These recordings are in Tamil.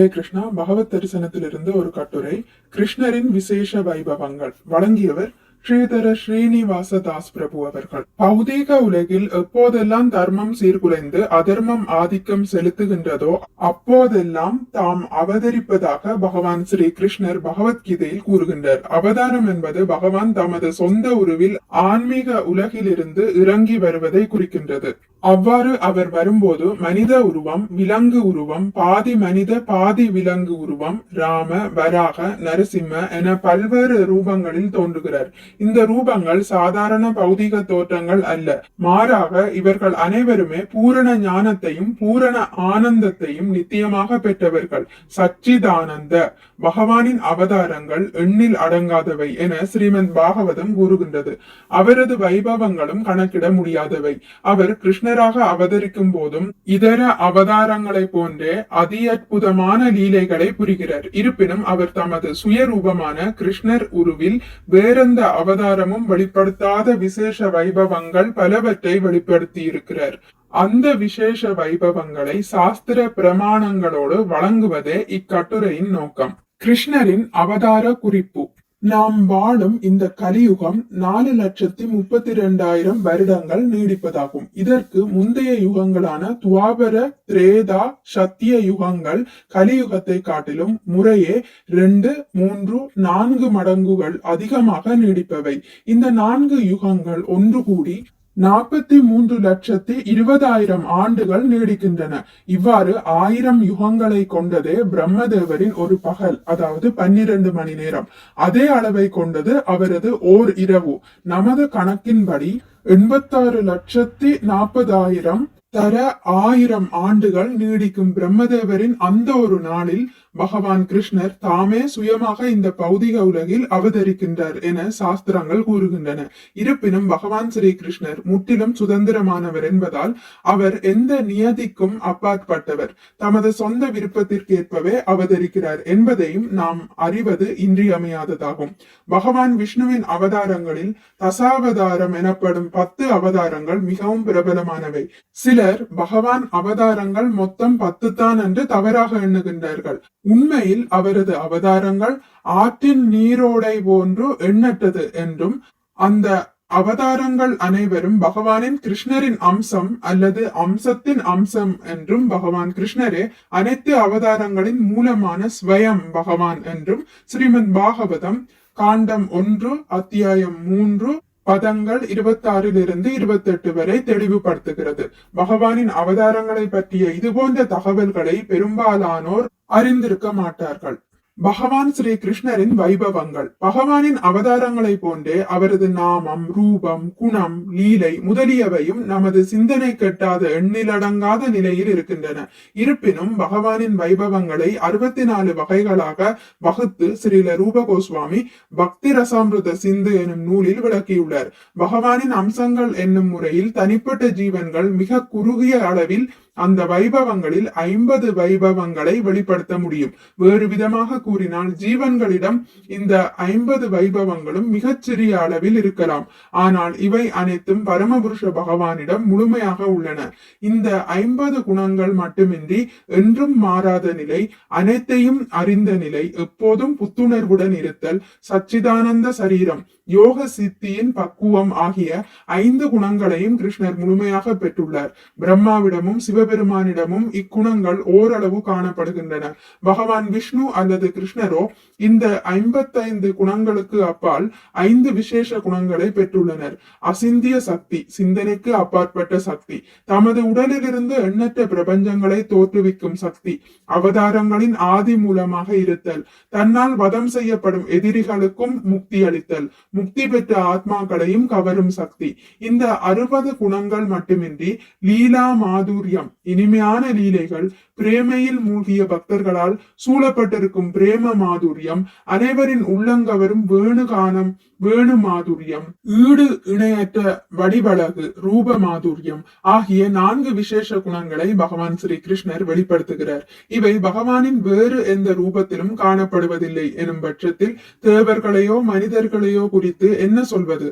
ஹரே கிருஷ்ணா பகவத் தரிசனத்திலிருந்து ஒரு கட்டுரை கிருஷ்ணரின் விசேஷ வைபவங்கள். வழங்கியவர் ஸ்ரீதர ஸ்ரீனிவாச தாஸ் பிரபு அவர்கள். பௌதீக உலகில் எப்போதெல்லாம் தர்மம் சீர்குலைந்து அதர்மம் ஆதிக்கம் செலுத்துகின்றதோ அப்போதெல்லாம் தாம் அவதரிப்பதாக பகவான் ஸ்ரீ கிருஷ்ணர் பகவத்கீதையில் கூறுகின்றார். அவதாரம் என்பது பகவான் தமது சொந்த உருவில் ஆன்மீக உலகிலிருந்து இறங்கி வருவதை குறிக்கின்றது. அவ்வாறு அவர் வரும்போது மனித உருவம் விலங்கு உருவம் பாதி மனித பாதி விலங்கு உருவம் ராம வராக நரசிம்ம என பல்வேறு ரூபங்களில் தோன்றுகிறார். இந்த ரூபங்கள் சாதாரண பௌதிக தோற்றங்கள் அல்ல. மாறாக இவர்கள் அனைவருமே பூரண ஞானத்தையும் பூரண ஆனந்தத்தையும் நித்தியமாக பெற்றவர்கள். சச்சிதானந்த பகவானின் அவதாரங்கள் எண்ணில் அடங்காதவை என ஸ்ரீமந்த் பாகவதம் கூறுகின்றது. அவரது வைபவங்களும் கணக்கிட முடியாதவை. அவர் கிருஷ்ணராக அவதரிக்கும் போதும் இதர அவதாரங்களை போன்றே அதி அற்புதமான லீலைகளை புரிகிறார். இருப்பினும் அவர் தமது சுயரூபமான கிருஷ்ணர் உருவில் வேறெந்த அவதாரமும் வெளிப்படுத்தாத விசேஷ வைபவங்கள் பலவற்றை வெளிப்படுத்தி இருக்கிறார் அந்த விசேஷ வைபவங்களை சாஸ்திர பிரமாணங்களோடு வழங்குவதே இக்கட்டுரையின் நோக்கம். கிருஷ்ணரின் அவதார குறிப்பு. நாம் வாழும் இந்த கலியுகம் நாலு லட்சத்தி முப்பத்தி இரண்டாயிரம் வருடங்கள் நீடிப்பதாகும். இதற்கு முந்தைய யுகங்களான துவாபர திரேதா சத்திய யுகங்கள் கலியுகத்தை காட்டிலும் முறையே ரெண்டு மூன்று நான்கு மடங்குகள் அதிகமாக நீடிப்பவை. இந்த நான்கு யுகங்கள் ஒன்று கூடி நாற்பத்தி மூன்று லட்சத்தி இருபதாயிரம் ஆண்டுகள் நீடிக்கின்றன. இவ்வாறு ஆயிரம் யுகங்களை கொண்டதே பிரம்மதேவரின் ஒரு பகல் அதாவது பன்னிரண்டு மணி நேரம். அதே அளவை கொண்டது அவரது ஓர் இரவு. நமது கணக்கின்படி எண்பத்தாறு லட்சத்தி நாற்பதாயிரம் தர ஆயிரம் ஆண்டுகள் நீடிக்கும் பிரம்மதேவரின் அந்த ஒரு நாளில் பகவான் கிருஷ்ணர் தாமே சுயமாக இந்த பௌதிக உலகில் அவதரிக்கின்றார் என சாஸ்திரங்கள் கூறுகின்றன. இருப்பினும் பகவான் ஸ்ரீ கிருஷ்ணர் முற்றிலும் சுதந்திரமானவர் என்பதால் அவர் எந்த நியதிக்கும் அப்பாற்பட்டவர். தமது சொந்த விருப்பத்திற்கேற்பவே அவதரிக்கிறார் என்பதையும் நாம் அறிவது இன்றியமையாததாகும். பகவான் விஷ்ணுவின் அவதாரங்களில் தசாவதாரம் எனப்படும் பத்து அவதாரங்கள் மிகவும் பிரபலமானவை. சிலர் பகவான் அவதாரங்கள் மொத்தம் பத்து தான் என்று தவறாக எண்ணுகின்றார்கள். உண்மையில் அவரது அவதாரங்கள் ஆற்றின் நீரோடை போன்று எண்ணற்றது என்றும் அந்த அவதாரங்கள் அனைவரும் பகவானின் கிருஷ்ணரின் அம்சம் அல்லது அம்சத்தின் அம்சம் என்றும் பகவான் கிருஷ்ணரே அனைத்து அவதாரங்களின் மூலமான ஸ்வயம் பகவான் என்றும் ஸ்ரீமத் பாகவதம் காண்டம் ஒன்று அத்தியாயம் மூன்று பதங்கள் இருபத்தி ஆறிலிருந்து வரை தெளிவுபடுத்துகிறது. பகவானின் அவதாரங்களை பற்றிய இது போன்ற தகவல்களை பெரும்பாலானோர் அறிந்திருக்க மாட்டார்கள். பகவான் ஸ்ரீ கிருஷ்ணரின் வைபவங்கள். பகவானின் அவதாரங்களை போன்றே அவரது நாமம் ரூபம் குணம் லீலை முதலியவையும் நமது சிந்தனை கெட்டாத எண்ணிலடங்காத நிலையில் இருக்கின்றன. இருப்பினும் பகவானின் வைபவங்களை அறுபத்தி நாலு வகைகளாக வகுத்து ஸ்ரீல ரூப கோஸ்வாமி பக்தி ரசாமிருத சிந்து எனும் நூலில் விளக்கியுள்ளார். பகவானின் அம்சங்கள் என்னும் முறையில் தனிப்பட்ட ஜீவன்கள் மிக குறுகிய அளவில் அந்த வைபவங்களில் ஐம்பது வைபவங்களை வெளிப்படுத்த முடியும். வேறு விதமாக கூறினால் ஜீவன்களிடம் இந்த ஐம்பது வைபவங்களும் மிகச்சிறிய அளவில் இருக்கலாம். ஆனால் இவை அனைத்தும் பரமபுருஷ பகவானிடம் முழுமையாக உள்ளன. இந்த ஐம்பது குணங்கள் மட்டுமின்றி என்றும் மாறாத நிலை அனைத்தையும் அறிந்த நிலை எப்போதும் புத்துணர்வுடன் இருத்தல் சச்சிதானந்த சரீரம் யோக சித்தியின் பக்குவம் ஆகிய ஐந்து குணங்களையும் கிருஷ்ணர் முழுமையாக பெற்றுள்ளார். பிரம்மாவிடமும் சிவபெருமானிடமும் இக்குணங்கள் ஓரளவு காணப்படுகின்றன. பகவான் விஷ்ணு அல்லது கிருஷ்ணரோ இந்த ஐம்பத்தைந்து குணங்களுக்கு அப்பால் ஐந்து விசேஷ குணங்களை பெற்றுள்ளனர். அசிந்திய சக்தி சிந்தனைக்கு அப்பாற்பட்ட சக்தி தமது உடலிலிருந்து எண்ணற்ற பிரபஞ்சங்களை தோற்றுவிக்கும் சக்தி அவதாரங்களின் ஆதி மூலமாக இருத்தல் தன்னால் வதம் செய்யப்படும் எதிரிகளுக்கும் முக்தி அளித்தல் முக்தி பெற்ற ஆத்மாக்களையும் கவரும் சக்தி. இந்த அறுபது குணங்கள் மட்டுமின்றி லீலா மாதுரியம் இனிமையான லீலைகள் பிரேமையில் மூழ்கிய பக்தர்களால் சூழப்பட்டிருக்கும் பிரேம மாதுரியம் அனைவரின் உள்ளங்கவரும் வேணுகானம் வேணு மாதுரியம் ஈடு இணையற்ற வடிவழகு ரூப மாதுரியம் ஆகிய நான்கு விசேஷ குணங்களை பகவான் ஸ்ரீ கிருஷ்ணர் வெளிப்படுத்துகிறார். இவை பகவானின் வேறு எந்த ரூபத்திலும் காணப்படுவதில்லை எனும் பட்சத்தில் தேவர்களையோ மனிதர்களையோ குறித்து என்ன சொல்வது?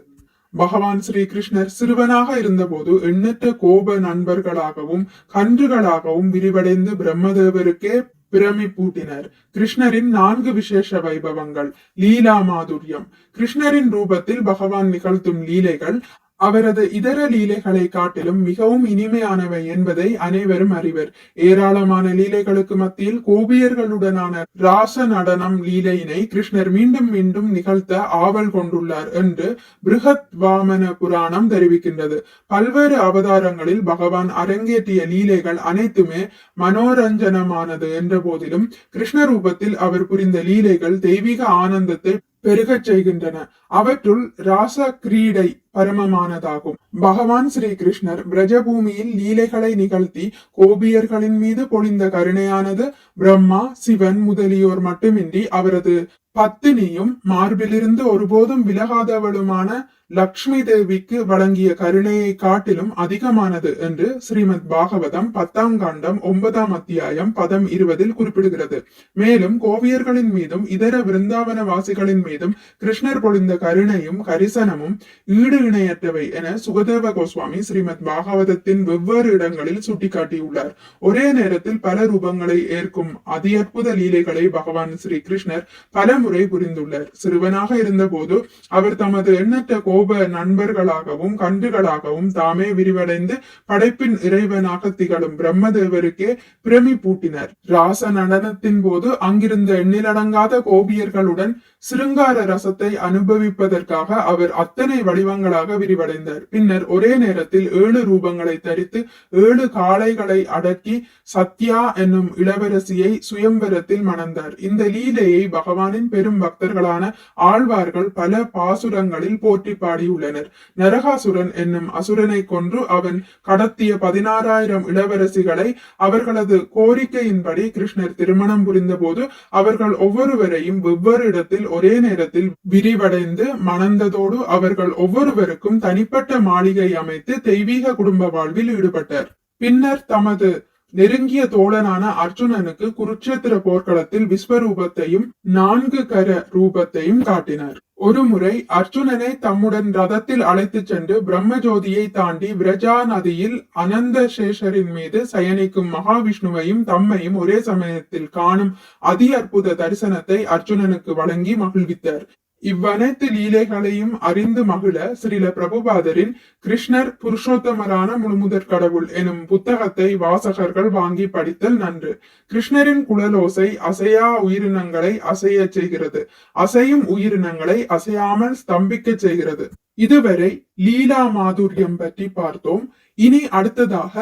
பகவான் ஸ்ரீ கிருஷ்ணர் சிறுவனாக இருந்தபோது எண்ணற்ற கோப நண்பர்களாகவும் கன்றுகளாகவும் விரிவடைந்து பிரம்மதேவருக்கே பிரமி பூட்டினர். கிருஷ்ணரின் நான்கு விசேஷ வைபவங்கள். லீலா மாதுரியம். கிருஷ்ணரின் ரூபத்தில் பகவான் நிகழ்த்தும் லீலைகள் அவரது இதர லீலைகளை காட்டிலும் மிகவும் இனிமையானவை என்பதை அனைவரும் அறிவர். ஏராளமான லீலைகளுக்கு மத்தியில் கோபியர்களுடனான ராச நடனம் லீலையினை கிருஷ்ணர் மீண்டும் மீண்டும் நிகழ்த்த ஆவல் கொண்டுள்ளார் என்று பிருகத் வாமன புராணம் தெரிவிக்கின்றது. பல்வேறு அவதாரங்களில் பகவான் அரங்கேற்றிய லீலைகள் அனைத்துமே மனோரஞ்சனமானது என்ற போதிலும் கிருஷ்ண ரூபத்தில் அவர் புரிந்த லீலைகள் தெய்வீக ஆனந்தத்தை பெருகச் செய்கின்றன. அவற்றுள் ராச கிரீடை பரமமானதாகும். பகவான் ஸ்ரீ கிருஷ்ணர் பிரஜபூமியில் லீலைகளை நிகழ்த்தி கோபியர்களின் மீது பொழிந்த கருணையானது பிரம்மா சிவன் முதலியோர் மட்டுமின்றி அவரது பத்தினியும் மார்பிலிருந்து ஒருபோதும் விலகாதவளுமான லக்ஷ்மி தேவிக்கு வழங்கிய கருணையை காட்டிலும் அதிகமானது என்று ஸ்ரீமத் பாகவதம் பத்தாம் காண்டம் ஒன்பதாம் அத்தியாயம் பதம் இருபதில் குறிப்பிடுகிறது. மேலும் கோவியர்களின் மீதும் இதர விருந்தாவன வாசிகளின் மீதும் கிருஷ்ணர் பொழிந்த கருணையும் கரிசனமும் ஈடு இணையற்றவை என சுகதேவ கோஸ்வாமி ஸ்ரீமத் பாகவதத்தின் வெவ்வேறு இடங்களில் சுட்டிக்காட்டியுள்ளார். ஒரே நேரத்தில் பல ரூபங்களை ஏற்கும் அதி அற்புத லீலைகளை பகவான் ஸ்ரீ கிருஷ்ணர் பல முறை புரிந்துள்ளார். சிறுவனாக இருந்தபோது அவர் தமது எண்ணற்ற கோப நண்பர்களாகவும் கன்றுகளாகவும் தாமே விரிவடைந்து படைப்பின் இறைவனாக திகழும் பிரம்மதேவருக்கே பிரமி பூட்டினர். ராச நடனத்தின் போது அங்கிருந்த எண்ணிலடங்காத கோபியர்களுடன் சிருங்கார ரசத்தை அனுபவிப்பதற்காக அவர் அத்தனை வடிவங்களாக விரிவடைந்தார். பின்னர் ஒரே நேரத்தில் ஏழு ரூபங்களை தரித்து ஏழு காளைகளை அடக்கி சத்யா என்னும் இளவரசியை சுயம்பரத்தில் மணந்தார். இந்த லீலையை பகவானின் பெரும் பக்தர்களான ஆழ்வார்கள் பல பாசுரங்களில் போற்றி பாடியுள்ளனர். நரகாசுரன் என்னும் அசுரனை கொன்று அவன் கடத்திய பதினாறாயிரம் இளவரசிகளை அவர்களது கோரிக்கையின்படி கிருஷ்ணர் திருமணம் புரிந்தபோது அவர்கள் ஒவ்வொருவரையும் வெவ்வேறு இடத்தில் ஒரே நேரத்தில் விரிவடைந்து மணந்ததோடு அவர்கள் ஒவ்வொருவருக்கும் தனிப்பட்ட மாளிகை அமைத்து தெய்வீக குடும்ப வாழ்வில் ஈடுபட்டார். பின்னர் தமது நெருங்கிய தோழனான அர்ஜுனனுக்கு குருட்சேத்திர போர்க்களத்தில் விஸ்வரூபத்தையும் நான்கு கர ரூபத்தையும் காட்டினார். ஒருமுறை அர்ஜுனனை தம்முடன் ரதத்தில் அழைத்துச் சென்று பிரம்மஜோதியை தாண்டி விரஜா நதியில் அனந்த சேஷரின் மீது சயனிக்கும் மகாவிஷ்ணுவையும் தம்மையும் ஒரே சமயத்தில் காணும் அதி அற்புத தரிசனத்தை அர்ஜுனனுக்கு வழங்கி மகிழ்வித்தார். இவ்வனைத்து லீலைகளையும் அறிந்து மகிழ ஸ்ரீல பிரபுபாதரின் கிருஷ்ணர் புருஷோத்தமரான முழுமுதற் கடவுள் எனும் புத்தகத்தை வாசகர்கள் வாங்கி படித்தல் நன்று. கிருஷ்ணரின் குழலோசை அசையா உயிரினங்களை அசைய செய்கிறது. அசையும் உயிரினங்களை அசையாமல் ஸ்தம்பிக்க செய்கிறது. இதுவரை லீலா மாதுரியம் பற்றி பார்த்தோம். இனி அடுத்ததாக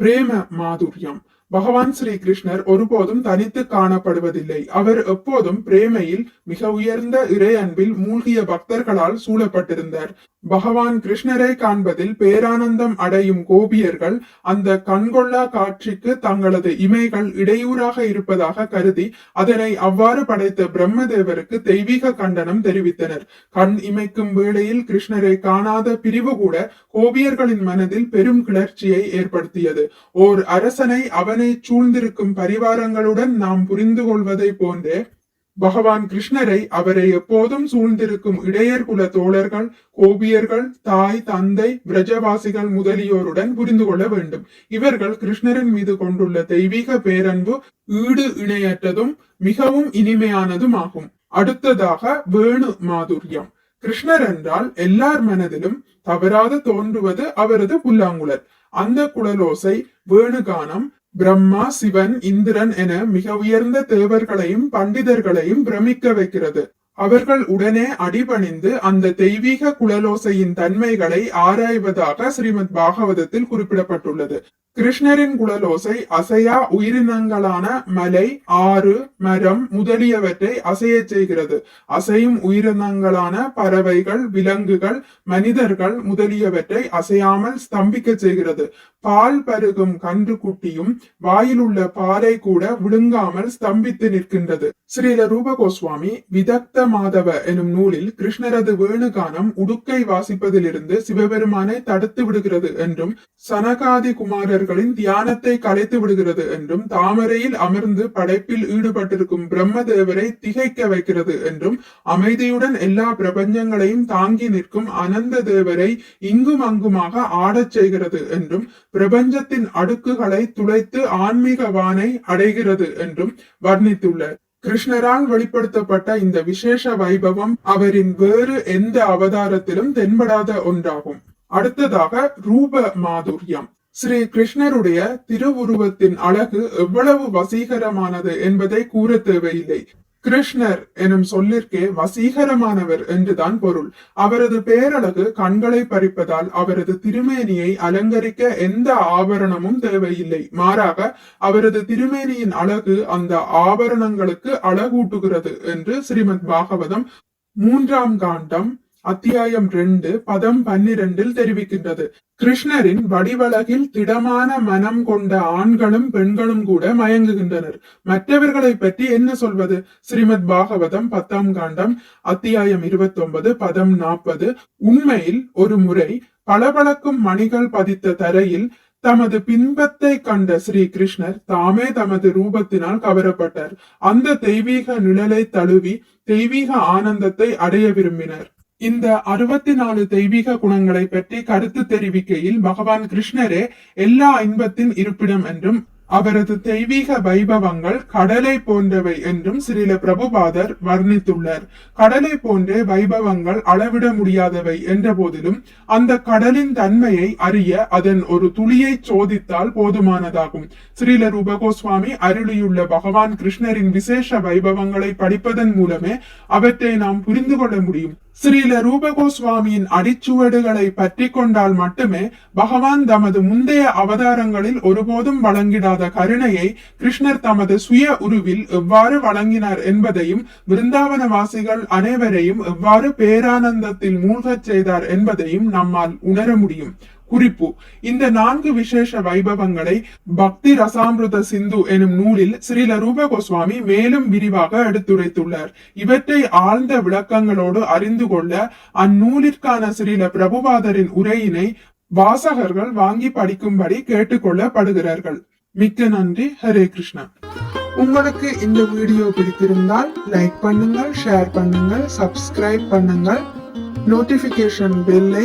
பிரேம மாதுரியம். பகவான் ஸ்ரீ கிருஷ்ணர் ஒருபோதும் தனித்து காணப்படுவதில்லை. அவர் எப்போதும் பிரேமையில் மிக உயர்ந்த இறை அன்பில் மூழ்கிய பக்தர்களால் சூழப்பட்டிருந்தார். பகவான் கிருஷ்ணரை காண்பதில் பேரானந்தம் அடையும் கோபியர்கள் அந்த கண்கொள்ளா காட்சிக்கு தங்களது இமைகள் இடையூறாக இருப்பதாக கருதி அதனை அவ்வாறு படைத்த பிரம்மதேவருக்கு தெய்வீக கண்டனம் தெரிவித்தனர். கண் இமைக்கும் வேளையில் கிருஷ்ணரை காணாத பிரிவு கூட கோபியர்களின் மனதில் பெரும் கிளர்ச்சியை ஏற்படுத்தியது. ஓர் அரசனை அவனை சூழ்ந்திருக்கும் பரிவாரங்களுடன் நாம் புரிந்து கொள்வதை போன்றே பகவான் கிருஷ்ணரை அவரை எப்போதும் சூழ்ந்திருக்கும் இடையர் குல தோழர்கள் கோபியர்கள் தாய் தந்தை பிரஜவாசிகள் முதலியோருடன் புரிந்து கொள்ள வேண்டும். இவர்கள் கிருஷ்ணரின் மீது கொண்டுள்ள தெய்வீக பேரன்பு ஈடு இணையற்றதும் மிகவும் இனிமையானதும் ஆகும் அடுத்ததாக வேணு மாதுரியம். கிருஷ்ணர் என்றால் எல்லார் மனதிலும் தவறாது தோன்றுவது அவரது புல்லாங்குழல். அந்த குழலோசை வேணுகானம் பிரம்மா சிவன் இந்திரன் என மிக உயர்ந்த தேவர்களையும் பண்டிதர்களையும் பிரமிக்க வைக்கிறது. அவர்கள் உடனே அடிபணிந்து அந்த தெய்வீக குழலோசையின் தன்மைகளை ஆராய்வதாக ஸ்ரீமத் பாகவதத்தில் குறிப்பிடப்பட்டுள்ளது. கிருஷ்ணரின் குழலோசை அசையா உயிரினங்களான மலை ஆறு மரம் முதலியவற்றை அசையச் செய்கிறது. அசையும் உயிரினங்களான பறவைகள் விலங்குகள் மனிதர்கள் முதலியவற்றை அசையாமல் ஸ்தம்பிக்க செய்கிறது. பால் பருகும் கன்று குட்டியும் வாயிலுள்ள பாலை கூட விழுங்காமல் ஸ்தம்பித்து நிற்கின்றது. ஸ்ரீல ரூப கோஸ்வாமி விதக்த மாதவ எனும் நூலில் கிருஷ்ணரது வேணுகானம் உடுக்கை வாசிப்பதிலிருந்து சிவபெருமானை தடுத்து விடுகிறது என்றும் சனகாதி குமாரர் அவர்களின் தியானத்தை கலைத்து விடுகிறது என்றும் தாமரையில் அமர்ந்து படைப்பில் ஈடுபட்டிருக்கும் பிரம்மதேவரை திகைக்க வைக்கிறது என்றும் அமைதியுடன் எல்லா பிரபஞ்சங்களையும் தாங்கி நிற்கும் அனந்த தேவரை இங்கும் அங்குமாக ஆடச் செய்கிறது என்றும் பிரபஞ்சத்தின் அடுக்குகளை துளைத்து ஆன்மீக வானை அடைகிறது என்றும் வர்ணித்துள்ளார். கிருஷ்ணரால் வெளிப்படுத்தப்பட்ட இந்த விசேஷ வைபவம் அவரின் வேறு எந்த அவதாரத்திலும் தென்படாத ஒன்றாகும். அடுத்ததாக ரூப மாதுரியம். ஸ்ரீ கிருஷ்ணருடைய திருவுருவத்தின் அழகு எவ்வளவு வசீகரமானது என்பதை கூற தேவையில்லை. கிருஷ்ணர் எனும் சொல்லிற்கே வசீகரமானவர் என்றுதான் பொருள். அவரது பேரழகு கண்களை பறிப்பதால் அவரது திருமேனியை அலங்கரிக்க எந்த ஆபரணமும் தேவையில்லை. மாறாக அவரது திருமேனியின் அழகு அந்த ஆபரணங்களுக்கு அழகூட்டுகிறது என்று ஸ்ரீமத் பாகவதம் மூன்றாம் காண்டம் அத்தியாயம் ரெண்டு பதம் பன்னிரண்டில் தெரிவிக்கின்றது. கிருஷ்ணரின் வடிவழகில் திடமான மனம் கொண்ட ஆண்களும் பெண்களும் கூட மயங்குகின்றனர். மற்றவர்களை பற்றி என்ன சொல்வது? ஸ்ரீமத் பாகவதம் பத்தாம் காண்டம் அத்தியாயம் இருபத்தி ஒன்பது பதம் நாற்பது. உண்மையில் ஒரு முறை பளபளக்கும் மணிகள் பதித்த தரையில் தமது பின்பத்தை கண்ட ஸ்ரீ கிருஷ்ணர் தாமே தமது ரூபத்தினால் கவரப்பட்டார். அந்த தெய்வீக நிழலை தழுவி தெய்வீக ஆனந்தத்தை அடைய விரும்பினர். இந்த அறுபத்தி நாலு தெய்வீக குணங்களை பற்றி கருத்து தெரிவிக்கையில் பகவான் கிருஷ்ணரே எல்லா இன்பத்தின் இருப்பிடம் என்றும் அவரது தெய்வீக வைபவங்கள் கடலை போன்றவை என்றும் ஸ்ரீல பிரபுபாதர் வர்ணித்துள்ளார். கடலை போன்ற வைபவங்கள் அளவிட முடியாதவை என்ற போதிலும் அந்த கடலின் தன்மையை அறிய அதன் ஒரு துளியை சோதித்தால் போதுமானதாகும். ஸ்ரீல ரூபகோஸ்வாமி அருளியுள்ள பகவான் கிருஷ்ணரின் விசேஷ வைபவங்களை படிப்பதன் மூலமே அவற்றை நாம் புரிந்து கொள்ள முடியும். ஸ்ரீல ரூபகோஸ்வாமியின் அடிச்சுவடுகளை பற்றி கொண்டால் மட்டுமே பகவான் தமது முந்தைய அவதாரங்களில் ஒருபோதும் வழங்கிடாத கருணையை கிருஷ்ணர் தமது சுய உருவில் எவ்வாறு வழங்கினார் என்பதையும் விருந்தாவனவாசிகள் அனைவரையும் எவ்வாறு பேரானந்தத்தில் மூழ்கச் செய்தார் என்பதையும் நம்மால் உணர முடியும். குறிப்பு. இந்த நான்கு விசேஷ வைபவங்களை பக்தி ரசாமிருத சிந்து எனும் நூலில் ஸ்ரீல ரூப கோஸ்வாமி மேலும் விரிவாக எடுத்துரைத்துள்ளார். இவற்றை ஆழ்ந்த விளக்கங்களோடு அறிந்து கொள்ள அந்நூலிற்கான ஸ்ரீல பிரபுபாதரின் உரையினை வாசகர்கள் வாங்கி படிக்கும்படி கேட்டுக்கொள்ளப்படுகிறார்கள். மிக்க நன்றி. ஹரே கிருஷ்ணா. உங்களுக்கு இந்த வீடியோ பிடித்திருந்தால் லைக் பண்ணுங்கள் ஷேர் பண்ணுங்கள் சப்ஸ்கிரைப் பண்ணுங்கள். நோட்டிபிகேஷன் பெல்லை